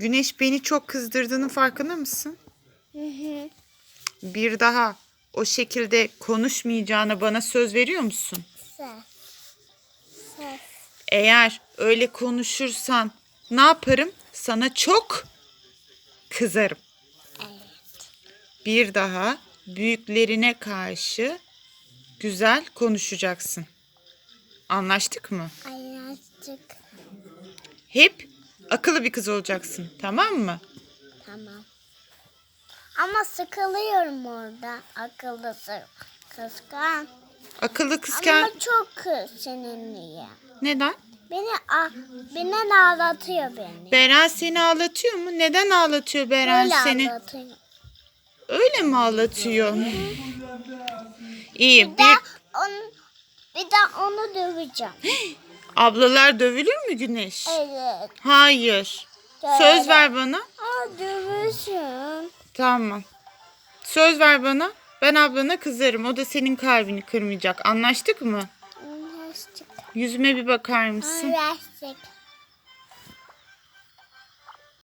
Güneş beni çok kızdırdığının farkında mısın? Hı hı. Bir daha o şekilde konuşmayacağına bana söz veriyor musun? Eğer öyle konuşursan ne yaparım? Sana çok kızarım. Evet. Bir daha büyüklerine karşı güzel konuşacaksın. Anlaştık mı? Ayazcık. Hep akıllı bir kız olacaksın. Tamam mı? Tamam. Ama sıkılıyorum orada. Akıllısın. Kıskan. Akıllı kızken Ama çok kız seninle. neden? Beni a beni ağlatıyor beni. Beren seni ağlatıyor mu? Neden ağlatıyor Beren Öyle seni? ağlatıyor. Öyle mi ağlatıyor? İyi. Bir de Bir onu bir de onu döveceğim. ablalar dövülür mü Güneş? Evet. Hayır. Söz ver bana. Aa dövüşüm. Tamam. Söz ver bana. Ben ablana kızarım. O da senin kalbini kırmayacak. Anlaştık mı? Anlaştık. Yüzüme bir bakar mısın? Anlaştık.